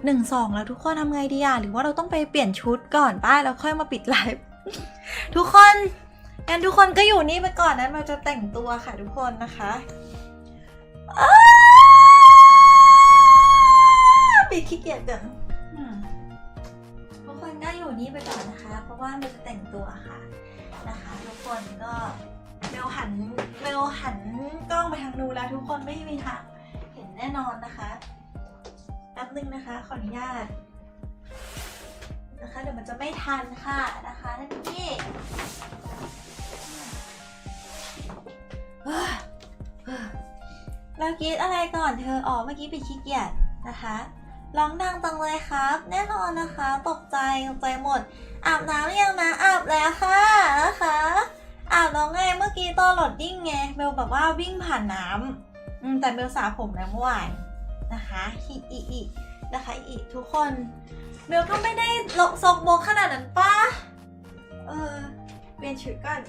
14.12 แล้วทุกคนทำไงดีอะ หรือว่าเราต้องไปเปลี่ยนชุดก่อนป้าแล้วค่อยมาปิดไลฟ์ทุกคนงั้นทุกคนก็อยู่นี่ไปก่อนนะเราจะแต่งตัวค่ะทุกคนนะคะอ้าวปิดขี้เกียจกันอืมทุกคนก็อยู่นี่ไปก่อนนะคะ เพราะว่ามันจะแต่งตัวค่ะนะคะ ทุกคนก็เบลหันเบลหันกล้องไปทางนู้นแล้วทุกคนไม่มีทางเห็นแน่นอนนะคะ ป๊บนึงนะคะ ขออนุญาตนะคะเดี๋ยวมันจะไม่ทันค่ะนะคะท่านพี่เราคิดอะไรก่อนเธออ๋อเมื่อกี้ไปขี้เกียจนะคะร้องดังจังเลยครับ แน่นอนนะคะ ตกใจตกใจหมด อาบน้ำยังนะอาบแล้วค่ะนะคะอาบแล้วไงเมื่อกี้ตอนหลดดิ้งไงเบลแบบว่าวิ่งผ่านน้ำแต่เบลสระผมแล้วเมื่อวาน นะคะฮิอีอีนะคะอีทุกคนเบลก็ไม่ได้ลกซกโบกขนาดนั้นป้าเออเปลี่ยนชุดก่อน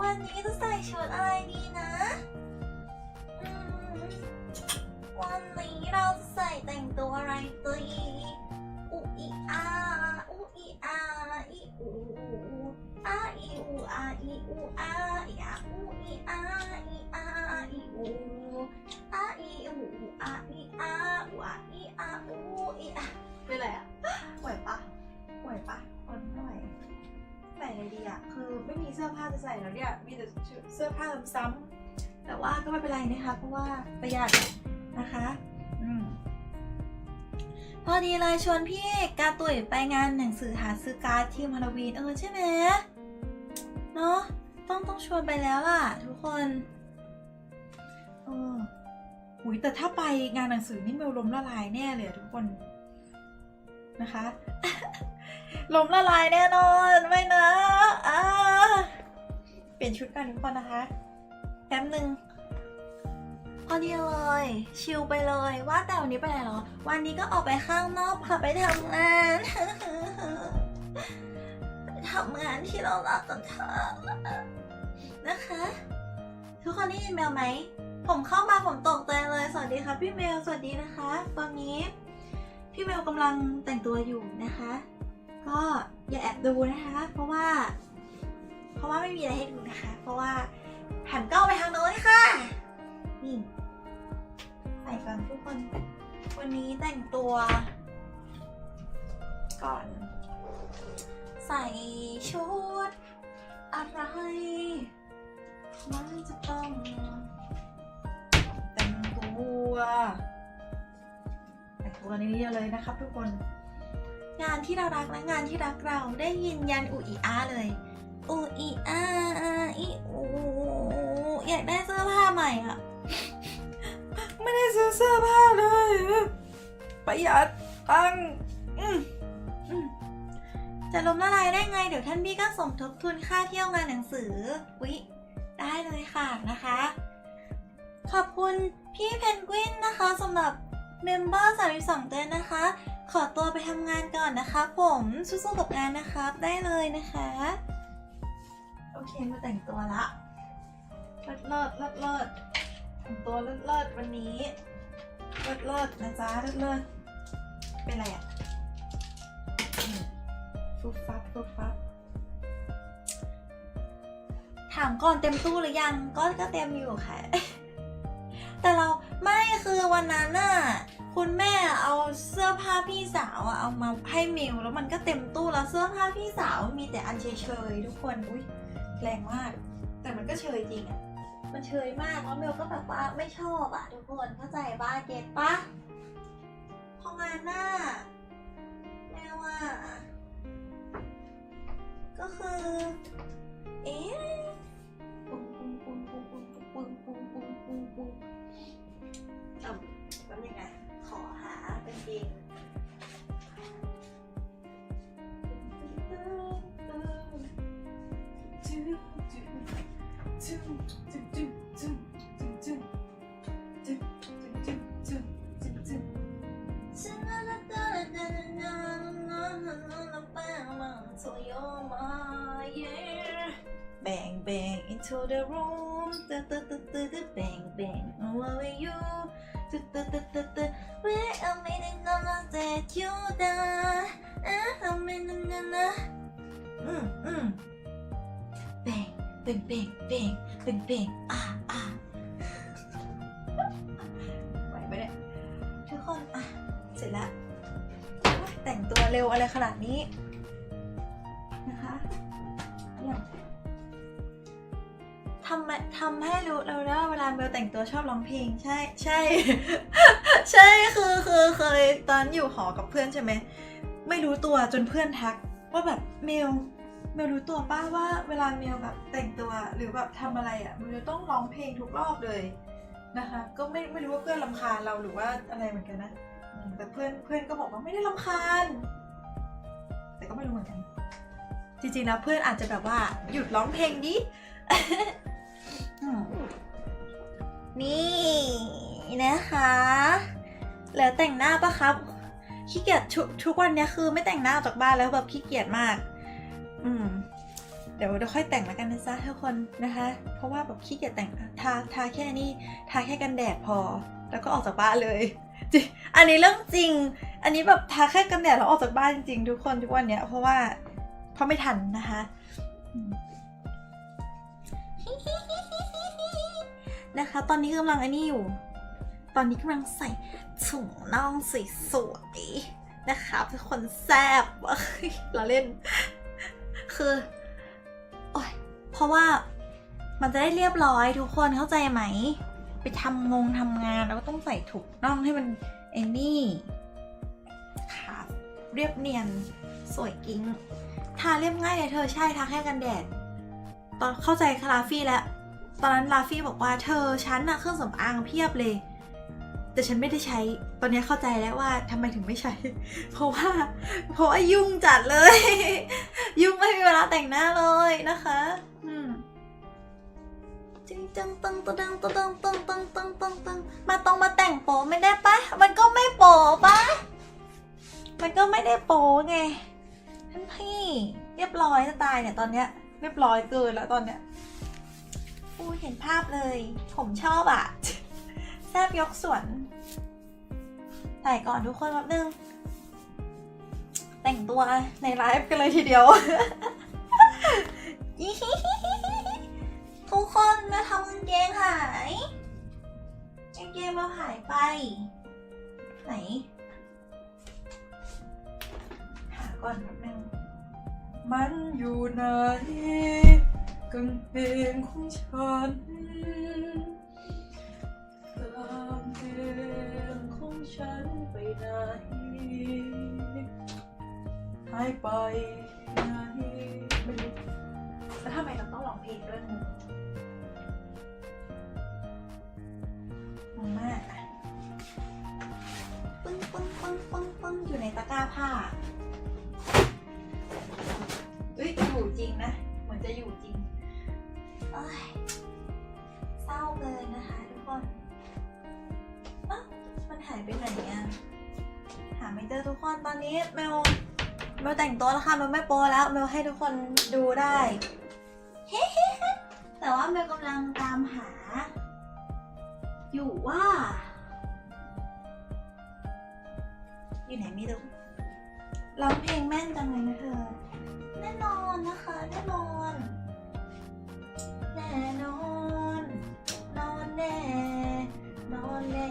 วันนี้จะใส่ชุดอะไรดีนะวันนี้เราใส่แต่งตัวอะไรดีอุอีอาอุอีอาอีอูอ อาอีอูอาอีอูอาอีอาอูอีอาอีอาอีอูอาอีอูอาอีอาอูอาอีอาอูอีอาเป็นไรอะไหวปะไหวปะคนไม่ไหวใส่อะไรดีอะคือไม่มีเสื้อผ้าจะใส่แล้วเนี่ยมีแต่เสื้อผ้าซ้ำๆแต่ว่าก็ไม่เป็นไรนะคะเพราะว่าประหยัดนะคะ อืม พอดีเลยชวนพี่การตุ๋ยไปงานหนังสือหาซื้อการ์ดที่มาโลวีนเออใช่ไหมเนาะต้องต้องชวนไปแล้วล่ะ ทุกคนเออหุยแต่ถ้าไปงานหนังสือนี่เมลล้มละลายแน่เลยทุกคนนะคะล้มละลายแน่นอนไม่นะอ่าเปลี่ยนชุดกันทุกคนนะคะแป๊บหนึ่ง พอดีเลย ชิลไปเลย ว่าแต่วันนี้ไปไหนหรอ วันนี้ก็ออกไปข้างนอกค่ะไปทำงานไปทำงานที่เรารักกันเถอะนะคะ ทุกคนได้ยินเมลไหม ผมเข้ามาผมตกใจเลย สวัสดีค่ะพี่เมลสวัสดีนะคะ ตอนนี้ พี่เมลกำลังแต่งตัวอยู่นะคะ ก็อย่าแอบดูนะคะ เพราะว่า เพราะว่าไม่มีอะไรให้ดูนะคะ เพราะว่าหันกล้องไปทางโน้นค่ะนี่ ใส่ก่อนทุกคน วันนี้แต่งตัว ก่อน ใส่ชุด อะไร มันจะต้อง แต่งตัวแต่งตัวในนี้เลยนะครับทุกคน งานที่เรารักและงานที่รักเราได้ยินยันอุอีอาเลยอุอีอาอีอูอยากได้เสื้อผ้าใหม่อะ ไม่ได้ซื้อเสื้อผ้าเลย ประหยัดตังค์อืมอืมจะล้มละลายได้ไง เดี๋ยวท่านพี่ก็สมทบทุนค่าเที่ยวงานหนังสือวิได้เลยค่ะนะคะ ขอบคุณพี่เพนกวินนะคะสำหรับเมมเบอร์32เดือนนะคะ ขอตัวไปทำงานก่อนนะคะผมสู้ๆกับงานนะครับได้เลยนะคะ โอเคมาแต่งตัวละเลิศเลิศเลิศ แต่งตัวเลิศเลิศวันนี้ เลิศเลิศนะจ๊ะเลิศเลิศเป็นไรอะฟุบฟับฟุบฟับถามก่อนเต็มตู้หรือยังก็ก็เต็มอยู่ค่ะ แต่เราไม่คือวันนั้นน่ะคุณแม่เอาเสื้อผ้าพี่สาวอะเอามาให้มิวแล้วมันก็เต็มตู้แล้วเสื้อผ้าพี่สาวมีแต่อันเฉยๆทุกคนอุ้ยแรงมาก แต่มันก็เชยจริงอะ มันเชยมากแล้วมิวก็แบบว่าไม่ชอบอะทุกคนเข้าใจบ้าเก็ตปะพองานหน้าแม่ว่า ก็คือ เอ๊ะปุ้งปุ้งปุ้งปุ้งปุ้งปุ้งปุ้งปุ้งปุ้งปุ้ง into the room da da da da da bang bang all over you da da da da da wait a minute no no that you da ah a minute no no อืมอืม bang bang bang bang bang bang อะอะไหวไหมเนี่ยทุกคนอะเสร็จละแต่งตัวเร็วอะไรขนาดนี้ ทำทำให้รู้เราได้ว่าเวลาเบลแต่งตัวชอบร้องเพลง ใช่ใช่ ใช่คือคือเคยตอนอยู่หอกับเพื่อนใช่ไหมไม่รู้ตัวจนเพื่อนทัก ว่าแบบเมลเมลรู้ตัวป้าว่าเวลาเมลแบบแต่งตัวหรือแบบทำอะไรอะ่ะเมลจะต้องร้องเพลงทุกรอบเลยนะคะ ก็ไม่ไม่รู้ว่าเพื่อนลำคาญเราหรือว่าอะไรเหมือนกันนะแต่เพื่อนเพื่อนก็บอกว่าไม่ได้ลำคาญ แต่ก็ไม่รู้เหมือนกัน จริงๆแล้วเพื่อนอาจจะแบบว่าหยุดร้องเพลงดิอืม นี่นะคะเหลือแต่งหน้าปะครับ ขี้เกียจทุกทุกวันเนี้ยคือไม่แต่งหน้าออกจากบ้านแล้วแบบขี้เกียจมาก อืม เดี๋ยวเดี๋ยวค่อยแต่งแล้วกันนะจ๊ะทุกคนนะคะ เพราะว่าแบบขี้เกียจแต่งทาทาแค่นี้ทาแค่กันแดดพอ แล้วก็ออกจากบ้านเลยจริงอันนี้เรื่องจริง อันนี้แบบทาแค่กันแดดแล้วออกจากบ้านจริงๆทุกคนทุกวันเนี้ยเพราะว่าเพราะไม่ทันนะคะ นะคะ ตอนนี้กำลังอันนี้อยู่ ตอนนี้กำลังใส่ถุงน่องสวยๆนะคะทุกคนแซบเราเล่น คือโอ้ยเพราะว่ามันจะได้เรียบร้อยทุกคนเข้าใจไหม ไปทำงงทำงานแล้วก็ต้องใส่ถุงน่องให้มันไอ้นี่ค่ะเรียบเนียนสวยกิ้งทาเรียบง่ายเลยเธอใช่ทาแค่กันแดด ตอนเข้าใจคาราฟี่แล้ว ตอนนั้นลาฟี่บอกว่าเธอฉันน่ะเครื่องสำอางเพียบเลย แต่ฉันไม่ได้ใช้ ตอนนี้เข้าใจแล้วว่าทำไมถึงไม่ใช้ เพราะว่าเพราะว่ายุ่งจัดเลย ยุ่งไม่มีเวลาแต่งหน้าเลยนะคะ อืมจริงจังตังตังตังตังตังตังตังตังตังมาต้องมาแต่งโปไม่ได้ปะมันก็ไม่โปปะมันก็ไม่ได้โปไงท่านพี่ เรียบร้อยจะตายเนี่ยตอนเนี้ย เรียบร้อยเกินแล้วตอนเนี้ย อู้เห็นภาพเลย ผมชอบอะแซบยกสวนถ่ก่อนทุกคนแป๊บนึง แต่งตัวในไลฟ์กันเลยทีเดียว ทุกคนมาทำกางเกงหายกางเกงเราหายไป ไหน หาก่อนแป๊บนึงมันอยู่ไหน กางเกงของฉันกางเกงของฉันไปไหนหายไปไหนแล้วทำไมเราต้องร้องเพลงด้วยงงงงมากอะปึ้งปึ้งปึ้งปึ้งปึ้งอยู่ในตะกร้าผ้าเอ้ยอยู่จริงนะ เหมือนจะอยู่จริง เอ้ยเศร้าเลยนะคะทุกคนอ๊ะมันหายไปไหนอะหาไม่เจอทุกคนตอนนี้เมลเมลแต่งตัวแล้วค่ะเมลไม่โปแล้วเมลให้ทุกคนดูได้เฮ้แต่ว่าเมลกำลังตามหา อยู่ว่า อยู่ไหนไม่รู้ร้องเพลงแม่นจังเลยนะเธอแน่นอนนะคะแน่นอน น่นอน นอนแน่ นอนแน่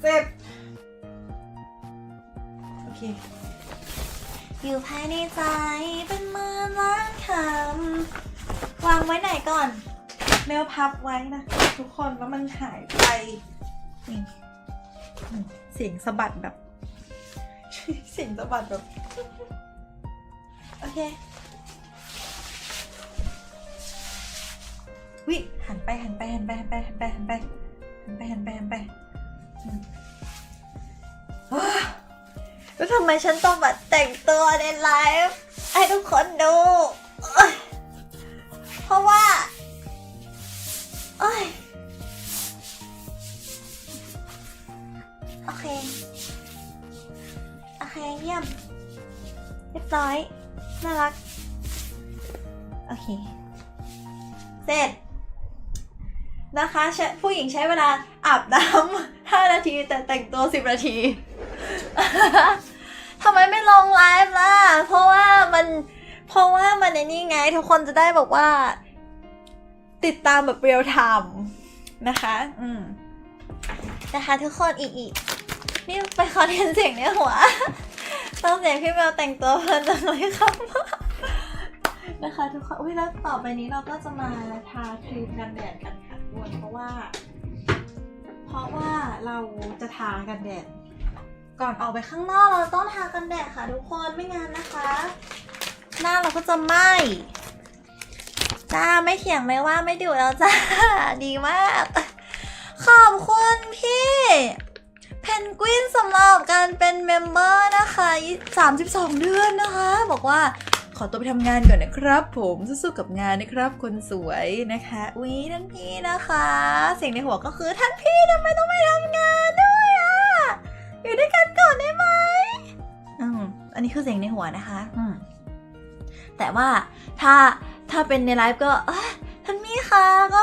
เสร็จ โอเค อยู่ภายในใจเป็นมื่นล้านคำวางไว้ไหนก่อนเมลพับไว้นะ ทุกคนแล้วมันหายไปนี่เสียงสะบัดแบบ เสียงสะบัดแบบ เควิหันไปหันไปหันไปหันไปหันไปหันไปหันไปหันไปหันไปอืมอ้าแล้วทำไมฉันต้องมาแต่งตัวในไลฟ์ให้ทุกคนดู เพราะว่าโอเค โอเค เยี่ยม เรียบร้อย น่ารัก โอเค เสร็จ นะคะใช้ผู้หญิงใช้เวลาอาบน้ำ5นาที แต่แต่งตัว 10 นาทีทำไมไม่ลงไลฟ์ล่ะ เพราะว่ามันเพราะว่ามันในนี่ไง ทุกคนจะได้บอกว่า ติดตามแบบเรียลไทม์นะคะ อืม นะคะ ทุกคนอีกอีกนี่ไปคอนเทนต์เสียงในหัว ต้องเสียงพี่แมวแต่งตัวเพลินจังเลยครับ นะคะทุกคน อุ้ยแล้วต่อไปนี้เราก็จะมาทาครีมกันแดดกันค่ะทุกคนเพราะว่า เพราะว่าเราจะทากันแดด ก่อนออกไปข้างนอกเราต้องทากันแดดค่ะ ทุกคนไม่งั้นนะคะ หน้าเราก็จะไหม้จ้าไม่เถียงไม่ว่าไม่ดุแล้วจ้าดีมาก ขอบคุณพี่ เพนกวินสำหรับการเป็นเมมเบอร์นะคะ 32 เดือนนะคะ บอกว่าขอตัวไปทำงานก่อนนะครับ ผมสู้ๆกับงานนะครับ คนสวยนะคะอุ๊ยท่านพี่นะคะ เสียงในหัวก็คือท่านพี่ทำไมต้องไปทำงานด้วยอะอยู่ด้วยกันก่อนได้ไหมอืมอันนี้คือเสียงในหัวนะคะ อืมแต่ว่าถ้าถ้าเป็นในไลฟ์ก็ท่านพี่คะก็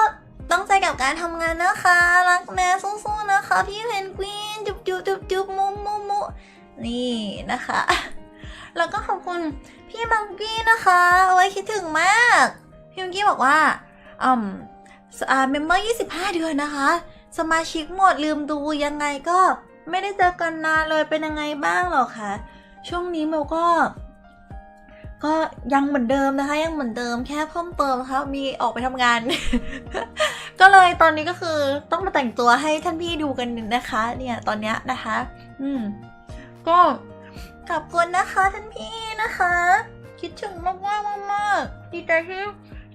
ต้องใจกับการทำงานนะคะ รักนะสู้ๆนะคะ พี่เพนกวินจุบจุบจุบจุบมุมุมุนี่นะคะ แล้วก็ขอบคุณพี่มังกี้นะคะไว้คิดถึงมาก พี่มังกี้บอกว่าอืมอ่าเมมเบอร์25 เดือนนะคะ สมาชิกหมดลืมดูยังไงก็ไม่ได้เจอกันนานเลยเป็นยังไงบ้างหรอคะช่วงนี้เมลก็ ก็ยังเหมือนเดิมนะคะ ยังเหมือนเดิมแค่เพิ่มเติมนะคะมีออกไปทำงาน ก็เลยตอนนี้ก็คือต้องมาแต่งตัวให้ท่านพี่ดูกันนะคะ เนี่ยตอนเนี้ยนะคะ อืม ก็ขอบคุณนะคะท่านพี่นะคะ คิดถึงมากมากๆมากๆดีใจที่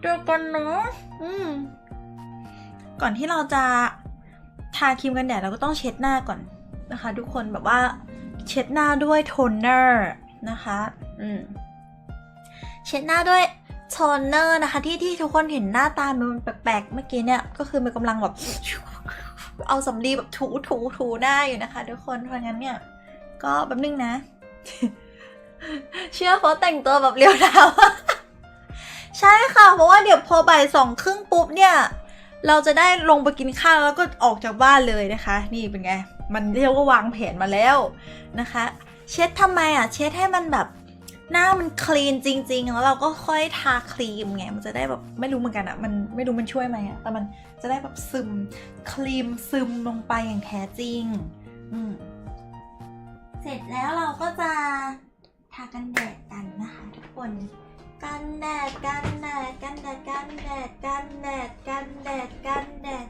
เจอกันเนาะอืม ก่อนที่เราจะทาครีมกันแดดเราก็ต้องเช็ดหน้าก่อนนะคะ ทุกคนแบบว่าเช็ดหน้าด้วยโทนเนอร์นะคะ อืม เช็ดหน้าด้วยโทนเนอร์นะคะ ที่ที่ทุกคนเห็นหน้าตามันแปลกๆ เมื่อกี้เนี่ย ก็คือมันกำลังแบบเอาสำลีแบบถูถูถูหน้าอยู่นะคะ ทุกคนเพราะงั้นเนี่ย ก็แป๊บนึงนะ เชื่อเพราะแต่งตัวแบบเรียวดาวใช่ค่ะ เพราะว่าเดี๋ยวพอบ่ายสองครึ่งปุ๊บเนี่ย เราจะได้ลงไปกินข้าวแล้วก็ออกจากบ้านเลยนะคะ นี่เป็นไง มันเรียกว่าวางแผนมาแล้วนะคะ เช็ดทำไมอะ เช็ดให้มันแบบ หน้ามันคลีนจริง ๆ แล้วเราก็ค่อยทาครีมไงมันจะได้แบบไม่รู้เหมือนกันอะมันไม่รู้มันช่วยไหมอะแต่มันจะได้แบบซึมครีมซึมลงไปอย่างแท้จริง อืมเสร็จแล้วเราก็จะทากันแดดกันนะคะทุกคนกันแดดกันแดดกันแดดกันแดดกันแดดกันแดดกันแดด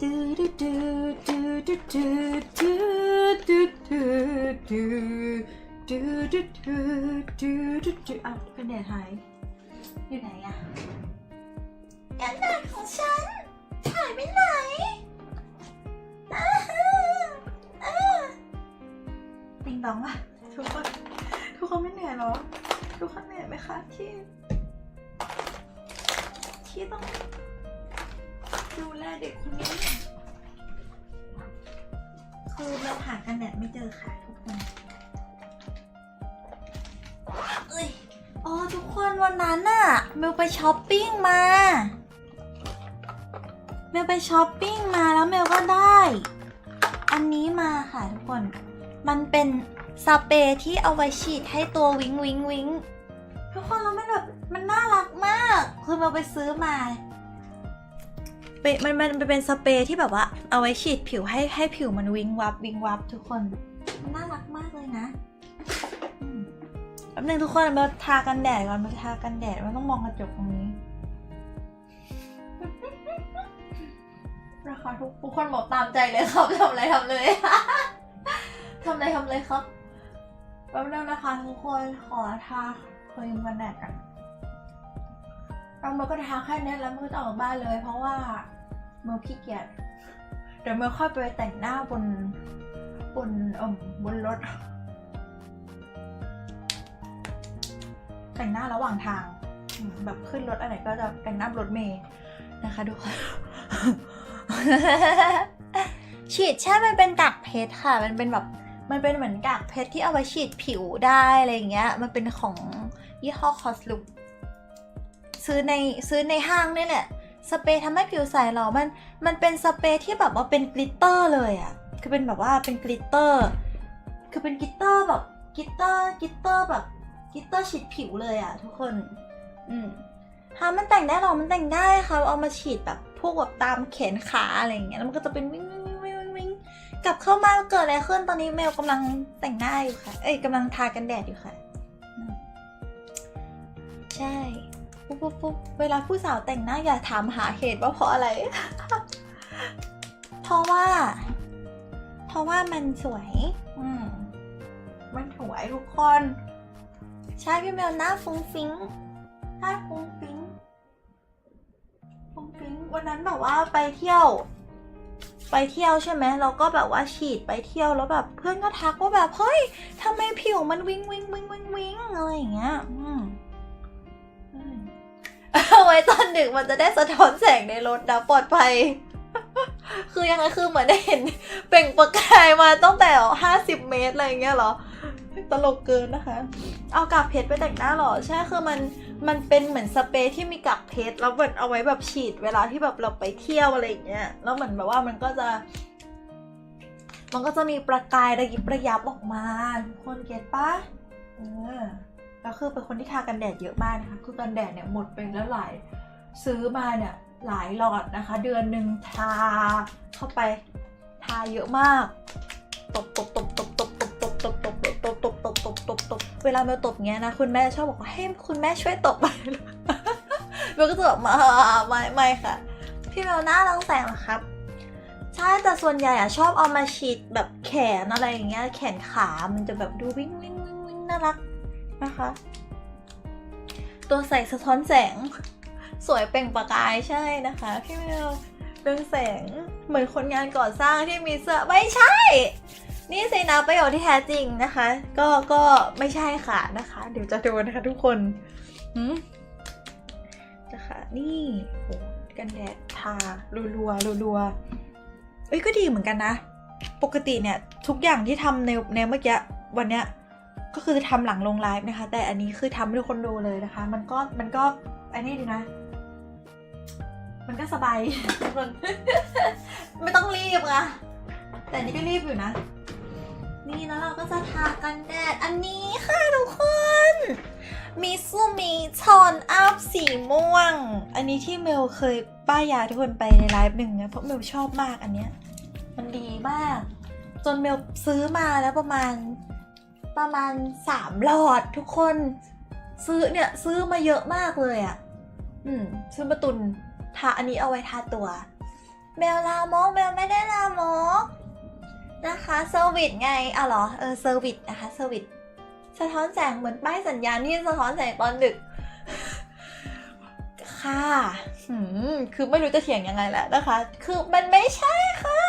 ดูดูดูดูดูดูดูดูดูดูดูดูดูดูดูดูอ้าวกันแดดหายอยู่ไหนอะกันแดดของฉันหายไปไหนติงตองวะทุกคนทุกคนไม่เหนื่อยเหรอ ทุกคนเหนื่อยไหมคะที่ที่ต้อง ดูแลเด็กคนนี้ คือเราหากันแดดไม่เจอค่ะทุกคนเอ้ยอ๋อทุกคนวันนั้นน่ะเมลไปช้อปปิ้งมาเมลไปช้อปปิ้งมาแล้วเมลก็ได้ อันนี้มาค่ะทุกคน มันเป็นสเปรย์ที่เอาไว้ฉีดให้ตัววิงวิงวิงทุกคนแล้วมันแบบมันน่ารักมาก คือเราไปซื้อมา เป็นมันมันมันเป็นสเปรย์ที่แบบว่า เอาไว้ฉีดผิวให้ให้ผิวมันวิงวับวิงวับทุกคนมันน่ารักมากเลยนะอืมแป๊บนึงทุกคนมาทากันแดดก่อนมาทากันแดดมันต้องมองกระจกตรงนี้นะคะทุกทุกคนบอกตามใจเลยครับทำอะไรทำเลย ทำอะไรทำเลยครับแป๊บนึงนะคะทุกคนขอทาครีมกันแดดกันเราเมื่อก็ทาแค่นี้แล้วเมื่อก็จะออกบ้านเลย เพราะว่า เมื่อขี้เกียจเดี๋ยวเมื่อค่อยไปแต่งหน้าบนบนเอ่มบนรถ แต่งหน้าระหว่างทาง แบบขึ้นรถอะไรก็จะแต่งหน้ารถเมย์นะคะทุกคนฉีดแช่มันเป็นดักเพชรค่ะ มันเป็นแบบ มันเป็นเหมือนกากเพชรที่เอาไว้ฉีดผิวได้อะไรเงี้ย มันเป็นของยี่ห้อคอสลุกซื้อในซื้อในห้างนี่แหละ สเปรย์ทำให้ผิวใสหรอมัน มันเป็นสเปรย์ที่แบบว่าเป็นกลิตเตอร์เลยอะคือเป็นแบบว่าเป็นกลิตเตอร์ คือเป็นกลิตเตอร์แบบกลิตเตอร์กลิตเตอร์แบบกลิตเตอร์ฉีดผิวเลยอะทุกคน อืมฮะมันแต่งได้หรอ มันแต่งได้ค่ะ เอามาฉีดแบบพวกแบบตามแขนขาอะไรอย่างเงี้ย แล้วมันก็จะเป็นวิ่งวิ่งวิ่งวิ่งวิ่งกลับเข้ามาเกิดอะไรขึ้น ตอนนี้เมลกำลังแต่งหน้าอยู่ค่ะ เอ้ยกำลังทากันแดดอยู่ค่ะ ใช่ ปุ๊บปุ๊บปุ๊บเวลาผู้สาวแต่งหน้าอย่าถามหาเหตุว่าเพราะอะไร เพราะว่า เพราะว่ามันสวย อืมมันสวยทุกคน ใช่พี่เมลหน้าฟุ้งฟิ้งหน้าฟุ้งฟิ้งฟุ้งฟิ้งวันนั้นแบบว่าไปเที่ยว ไปเที่ยวใช่ไหมเราก็แบบว่าฉีดไปเที่ยวแล้วแบบ เพื่อนก็ทักว่าแบบเฮ้ยทำไมผิวมันวิงวิงวิงวิงวิงอะไรอย่างเงี้ย อืม เอาไว้ตอนดึกมันจะได้สะท้อนแสงในรถนะปลอดภัย คือยังไงคือเหมือนได้เห็นเปล่งประกายมาตั้งแต่ห้าสิบเมตรอะไรอย่างเงี้ยเหรอตลกเกินนะคะ เอากากเพชรไปแต่งหน้าหรอ ใช่ คือมัน มันเป็นเหมือนสเปรย์ที่มีกากเพชรแล้วมันเอาไว้แบบฉีดเวลาที่แบบเราไปเที่ยวอะไรอย่างเงี้ย แล้วเหมือนแบบว่ามันก็จะ มันก็จะมีประกายระยิบระยับออกมาทุกคนเก็ตปะเออ แล้วคือเป็นคนที่ทากันแดดเยอะมากนะคะ คือกันแดดเนี่ยหมดไปแล้วหลายซื้อมาเนี่ยหลายหลอดนะคะ เดือนหนึ่งทาเข้าไปทาเยอะมาก ตบตบตบตบตบตบตบตบตบตบตบตบตบตบตบเวลาเมลตบเงี้ยนะ คุณแม่ชอบบอกว่าให้คุณแม่ช่วยตบไปเมลก็จะแบบมาไม่ไม่ค่ะ พี่เมลหน้ารังแสงเหรอครับ ใช่แต่ส่วนใหญ่อะชอบเอามาฉีดแบบแขนอะไรอย่างเงี้ยแขนขา มันจะแบบดูวิ่งวิ่งวิ่งวิ่งน่ารัก นะคะ ตัวใส่สะท้อนแสง สวยเปล่งประกายใช่นะคะพี่เมลเรื่องแสงเหมือนคนงานก่อสร้างที่มีเสื้อไม่ใช่ นี่สินะประโยชน์ที่แท้จริงนะคะ ก็ก็ไม่ใช่ค่ะนะคะ เดี๋ยวจะโดนนะคะทุกคนหืมนะคะนี่โอ้กันแดดทารัวๆรัวๆเอ้ยก็ดีเหมือนกันนะ ปกติเนี่ย ทุกอย่างที่ทำในในเมื่อกี้วันเนี้ย ก็คือทำหลังลงไลฟ์นะคะ แต่อันนี้คือทำให้ทุกคนดูเลยนะคะ มันก็มันก็อันนี้ดีนะ มันก็สบายทุกคนไม่ต้องรีบอะแต่อันนี้ก็รีบอยู่นะ นี่แล้วเราก็จะทากันแดดอันนี้ค่ะทุกคนมีซูมีชอนอัพสีม่วง อันนี้ที่เมลเคยป้ายยาทุกคนไปในไลฟ์หนึ่งนะเพราะเมลชอบมากอันเนี้ย มันดีมาก จนเมลซื้อมาแล้วประมาณ ประมาณสามหลอดทุกคน ซื้อเนี่ยซื้อมาเยอะมากเลยอะ่ะ อืม ซื้อมาตุนทาอันนี้เอาไว้ทาตัว แมวลามกแมวไม่ได้ลามกนะคะเซอร์วิสไงอะเหรอเออเซอร์วิสนะคะเซอร์วิสสะท้อนแสงเหมือนป้ายสัญญาณที่สะท้อนแสงตอนดึก ค่ะหืมคือไม่รู้จะเถียงยังไงแหละนะคะ คือมันไม่ใช่ค่ะ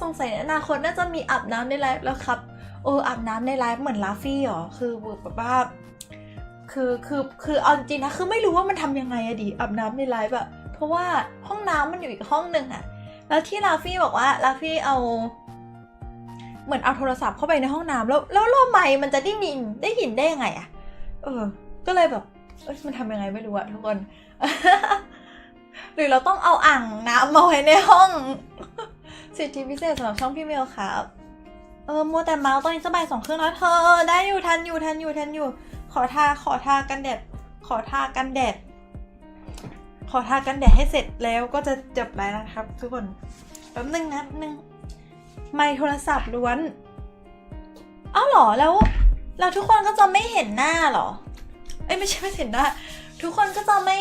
สงสัยนอนาคตน่าจะมีอาบน้ำในไลฟ์แล้วครับ เอออาบน้ำในไลฟ์เหมือนลาฟี่เหรอ คือแบบว่าคือคือคือเอาจริงนะคือไม่รู้ว่ามันทำยังไงอะดิอาบน้ำในไลฟ์อะเพราะว่าห้องน้ำมันอยู่อีกห้องหนึ่งอะแล้วที่ลาฟี่บอกว่าลาฟี่เอา เหมือนเอาโทรศัพท์เข้าไปในห้องน้ำแล้วแล้วเราไมค์มันจะได้ยินได้ยินได้ยังไงอะเออ ก็เลยแบบเอ้ยมันทำยังไงไม่รู้อะทุกคน หรือเราต้องเอาอ่างน้ำมาไว้ในห้อง สิทธิพิเศษสำหรับช่องพี่เมลครับ ออมัวแต่เมาส์ตอนนี้จะบ่ายสองเครึ่องแล้วเธอ ได้อยู่ทันอยู่ทันอยู่ทันอยู่ ขอทาขอทากันแดด ขอทากันแดด ขอทากันแดดให้เสร็จแล้วก็จะจบแล้วนะครับ ทุกคนแป๊บนึงนะแป๊บนึงไม่โทรศัพท์ล้วนเอ้าหรอแล้วเราทุกคนก็จะไม่เห็นหน้าหรอ เอ้ยไม่ใช่ไม่เห็นหน้าทุกคนก็จะไม่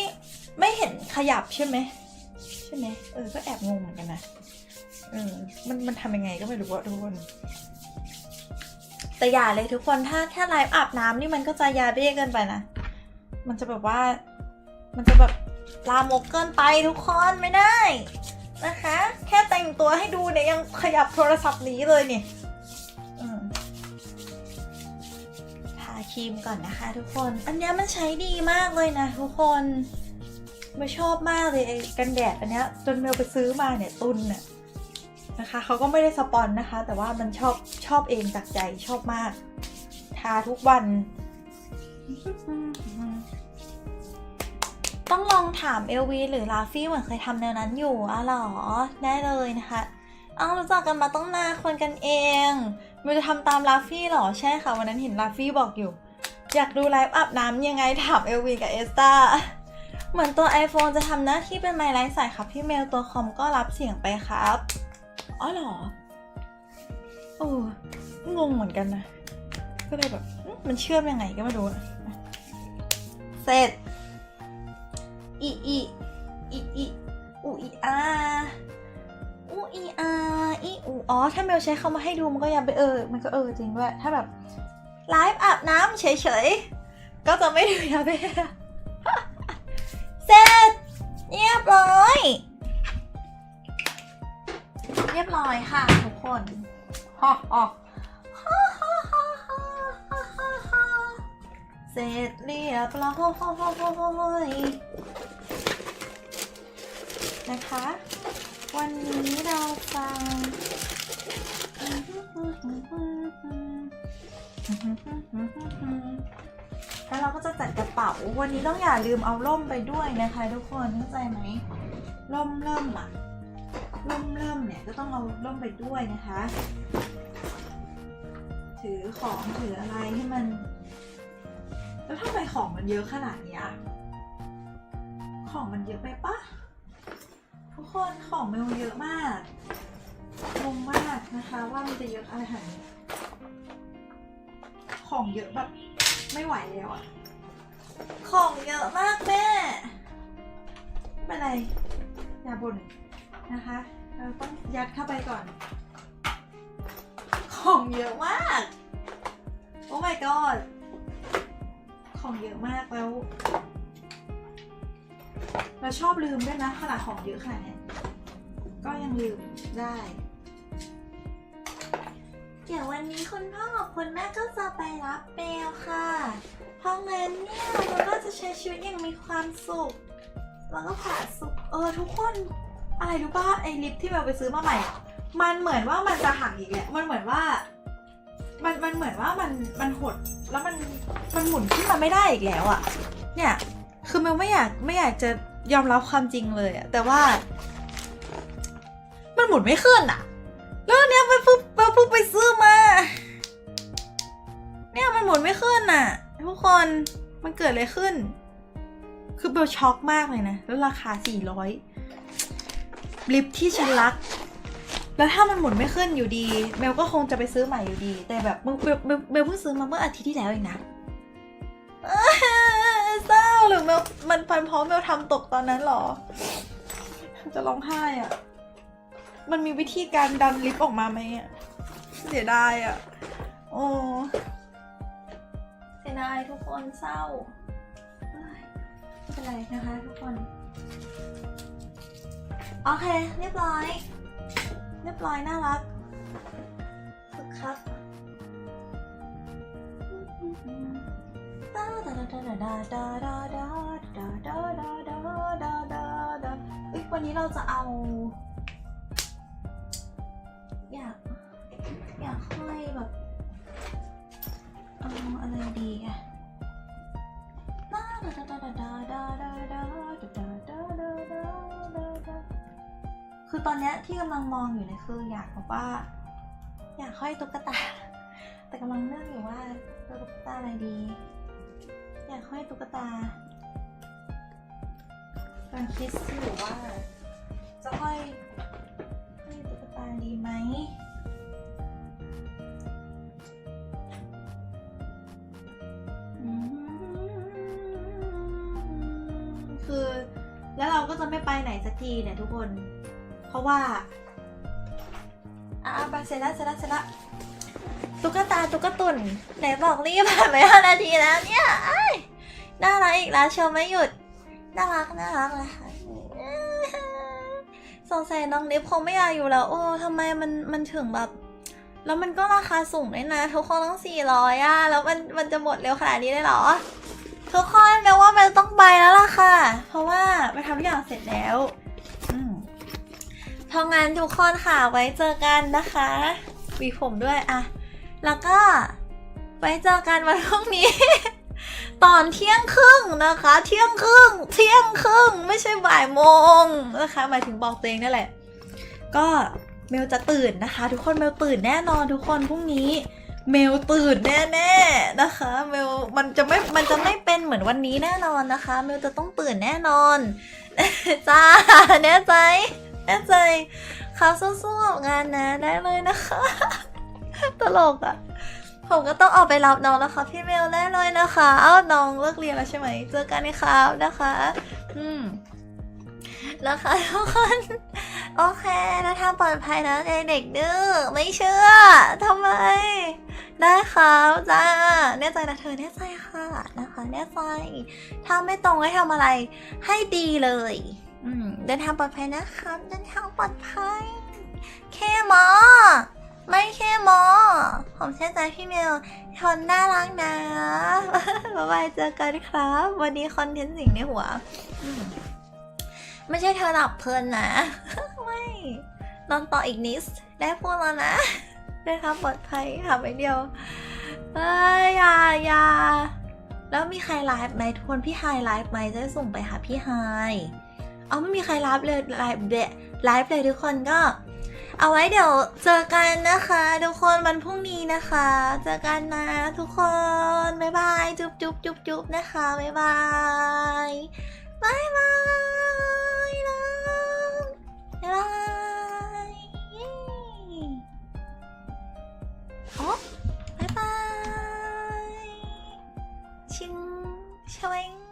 ไม่เห็นขยับใช่ไหมใช่ไหมเออก็แอบงงเหมือนกันนะเออมันมันทำยังไงก็ไม่รู้อะทุกคน แต่อย่าเลยทุกคนถ้าแค่ไลฟ์อาบน้ำนี่มันก็จะยาเบี้ยเกินไปนะ มันจะแบบว่า มันจะแบบลามกเกินไปทุกคนไม่ได้นะคะ แค่แต่งตัวให้ดูเนี่ยยังขยับโทรศัพท์หนี้เลยเนี่ยอืมทาครีมก่อนนะคะทุกคน อันนี้มันใช้ดีมากเลยนะทุกคนม่ชอบมากเลยไอ้กันแดดอันนี้จนเมลไปซื้อมาเนี่ยตุนเนี่ย นะคะ เขาก็ไม่ได้สปอนนะคะ แต่ว่ามันชอบชอบเองจากใจชอบมาก ทาทุกวัน ต้องลองถามเอลวีหรือลาฟี่เหมือนเคยทำแนวนั้นอยู่อะหรอ ได้เลยนะคะอ้ารู้จักกันมาต้องนานคนกันเองมิวจะทำตามลาฟี่หรอ ใช่ค่ะ วันนั้นเห็นลาฟี่บอกอยู่ อยากดูไลฟ์อาบน้ำยังไงถามเอลวีกับเอสตาเหมือนตัว iPhone จะทำหน้าที่เป็นไมค์ไร้สายครับพี่เมลตัวคอมก็รับเสียงไปครับ อ๋อเหรอ โอ้งงเหมือนกันนะ ก็เลยแบบมันเชื่อมยังไงก็ไม่รู้อะเสร็จอีอีอีอีอูอีอาอูอีอาอีอูอ๋อ ถ้าเมลใช้เข้ามาให้ดูมันก็ยังไปเออ มันก็เออจริงด้วยถ้าแบบไลฟ์อาบน้ำเฉยๆ ก็จะไม่ดูยาเบ้เสร็จเรียบร้อย เรียบร้อยค่ะทุกคนฮอฮอเสร็จเรียบร้อยนะคะ วันนี้เราจะแล้วเราก็จะจัดกระเป๋า วันนี้ต้องอย่าลืมเอาล่มไปด้วยนะคะ ทุกคนเข้าใจไหมล่มเริ่มอะ ร่มเริ่มเนี่ยก็ต้องเอาร่มไปด้วยนะคะ ถือของถืออะไรให้มัน แล้วทำไมของมันเยอะขนาดเนี้ยของมันเยอะไปปะทุกคนของเมลเยอะมากงงมากนะคะว่ามันจะเยอะอะไรขนาดนี้ของเยอะแบบไม่ไหวแล้วอะของเยอะมากแม่ไม่เป็นไรอย่าบ่นนะคะ เราต้องยัดเข้าไปก่อน ของเยอะมาก โอ้ my god ของเยอะมากแล้ว เราชอบลืมด้วยนะขนาดของเยอะขนาดเนี้ยก็ยังลืมได้เดี๋ยววันนี้คุณพ่อกับคุณแม่ก็จะไปรับเบลค่ะ เพราะงั้นเนี่ยเราก็จะใช้ชีวิตอย่างมีความสุข แล้วก็ผ่าสุข เออทุกคน อะไรรู้ป่ะไอลิปที่เบลไปซื้อมาใหม่ มันเหมือนว่ามันจะหักอีกแหละมันเหมือนว่า มันมันเหมือนว่ามันมันหดแล้วมันมันหมุนขึ้นมาไม่ได้อีกแล้วอะเนี่ยคือเบลไม่อยากไม่อยากจะยอมรับความจริงเลยอะแต่ว่า มันหมุนไม่ขึ้นอะแล้วเนี้ยไปปุ๊บไปปุ๊บไปซื้อมา เนี่ยมันหมุนไม่ขึ้นน่ะทุกคนมันเกิดอะไรขึ้น คือเบลช็อกมากเลยนะ แล้วราคา400 ลิปที่ฉันรัก แล้วถ้ามันหมุนไม่ขึ้นอยู่ดีเบลก็คงจะไปซื้อใหม่อยู่ดี แต่แบบเบลเพิ่งซื้อมาเมื่ออาทิตย์ที่แล้วเองนะเศร้าหรือเบลมันพันเพราะเบลทำตกตอนนั้นหรอ จะร้องไห้อะ มันมีวิธีการดันลิปออกมาไหมอะเสียดายอะ โอ้เสียดายทุกคนเศร้าไม่เป็นไรนะคะทุกคน โอเค เรียบร้อย เรียบร้อย น่ารักฝึกครับดาดาดาดาดาดาดาดาดาดาดาดาดาดาเอ้ยวันนี้เราจะเอา อยาก อยากให้แบบเอาอะไรดีอะดาดาดาดาดาดาดาดาดาดาดาดาดาดาดา คือตอนเนี้ยที่กำลังมองอยู่เนี่ยคืออยากแบบว่า อยากห้อยตุ๊กตา แต่กำลังเลือกอยู่ว่าตุ๊กตาอะไรดี อยากห้อยตุ๊กตากำลังคิดอยู่ว่า จะห้อยห้ตุ๊กตาดีไหมคือแล้วเราก็จะไม่ไปไหนสักทีเนี่ยทุกคน เพราะว่า อะไปเสร็จแล้วเสร็จแล้วเสร็จแล้วตุ๊กตาตุ๊กตุนไหนบอกรีบผ่านไปห้านาทีแล้วเนี่ยน่ารักอีกแล้วเชียวไม่หยุด น่ารักน่ารักเลยค่ะสงสัยน้องนิฟคงไม่อยากอยู่แล้ว โอ้ทำไมมันมันถึงแบบ แล้วมันก็ราคาสูงด้วยนะ ทุกคนต้องสี่ร้อยอะแล้วมันมันจะหมดเร็วขนาดนี้ได้หรอ ทุกคนแปลว่ามันต้องไปแล้วล่ะค่ะ เพราะว่าไปทำทุกอย่างเสร็จแล้ว เพราะงั้นทุกคนค่ะไว้เจอกันนะคะวีผมด้วยอะแล้วก็ไว้เจอกันวันพรุ่งนี้ ตอนเที่ยงครึ่งนะคะ เที่ยงครึ่ง เที่ยงครึ่งไม่ใช่บ่ายโมงนะคะหมายถึงบอกตัวเองนั่นแหละ ก็เมลจะตื่นนะคะ ทุกคนเมลตื่นแน่นอนทุกคนพรุ่งนี้ เมลตื่นแน่ๆนะคะ เมลมันจะไม่มันจะไม่เป็นเหมือนวันนี้แน่นอนนะคะ เมลจะต้องตื่นแน่นอนจ้าแน่ใจ แน่ใจเขาสู้ๆกับงานนะได้เลยนะคะ ตลกอะ่ะ ผมก็ต้องออกไปรับน้องนะคะพี่เมลได้เลยนะคะ เอ้าน้องเลิกเรียนแล้วใช่ไหมเจอกันในครับนะคะ อืมนะคะทุกคนโอเคแล้วทาปลอดภัยนะเด็กๆดื้อไม่เชื่อทำไม ได้ครับจ้าแน่ใจนะเธอแน่ใจค่ะนะคะแน่ใจถ้าไม่ตรงให้ทำอะไรให้ดีเลย อืมเดินทางปลอดภัยนะครับเดินทางปลอดภัยแค่หมอ ไม่แค่หมอ ผมเชื่อใจพี่เมลคนน่ารักนะบ๊ายบายเจอกันครับ วันนี้คอนเทนต์สิ่งในหัวอืมไม่ใช่เธอหลับเพลินนะ ไม่นอนต่ออีกนิดได้พูดแล้วนะ ได้ครับปลอดภัยค่ะไปเดียวเอ้ยอย่าอย่าแล้วมีใครไลฟ์ไหมทุกคนพี่ไฮไลฟ์ไหมจะส่งไปหาพี่ไฮ อ๋อไม่มีใครรับเลยไลฟ์เดไลฟ์เลยทุกคนก็ เอาไว้เดี๋ยวเจอกันนะคะ ทุกคนวันพรุ่งนี้นะคะ เจอกันนะทุกคนบ๊ายบายจุ๊บจุ๊บจุ๊บจุ๊บนะคะบ๊ายบายบ๊ายบายนะบ๊ายบายโอ้บ๊ายบายชิงชเวง